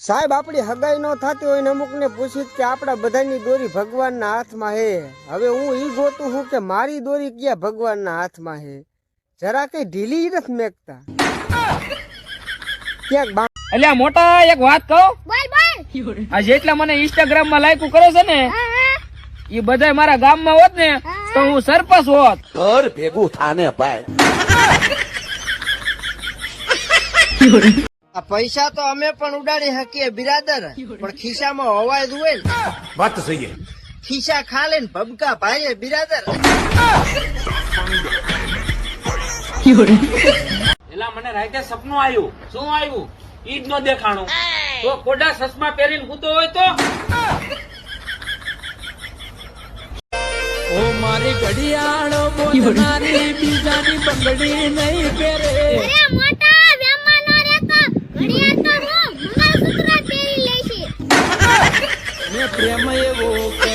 સાહેબ આપણી હગાઈ ન થતી હોય ને અમુકને પૂછી કે આપણા બધાની દોરી ભગવાનના હાથમાં હે. હવે હું ઈ ગોતું હું કે મારી દોરી ક્યાં ભગવાનના હાથમાં હે? જરા કઈ ઢીલી નથી મેકતા. ક્યાંક એટલે મોટા એક વાત કહું? બોલ બોલ. આ જેટલા મને ઇન્સ્ટાગ્રામમાં લાઈક કરો છે ને હા હા. એ બધા મારા ગામમાં હોત ને તો હું સરપંચ હોત. ઘર ભેગું થાને ભાઈ. આ પૈસા તો અમે પણ ઉડાડી શકીએ બિરાદર. પણ ખિસ્સામાં હવાય હોય વાત સહી ખિસ્સા ખાલે ને ભબકા ભાઈએ બિરાદર. એલા મને રાતે સપનું આવ્યું. શું આવ્યું? ઈ નો દેખાણું. તો કોડા સસમા પહેરીને કૂતો હોય તો? ઓ મારી ઘડિયાળો બોલનારી બીજાની બંગડી નહીં પહેરે અરે મોટા વ્યામાં ન રહેતા ઘડિયાળ તો હું મંગળસૂત્ર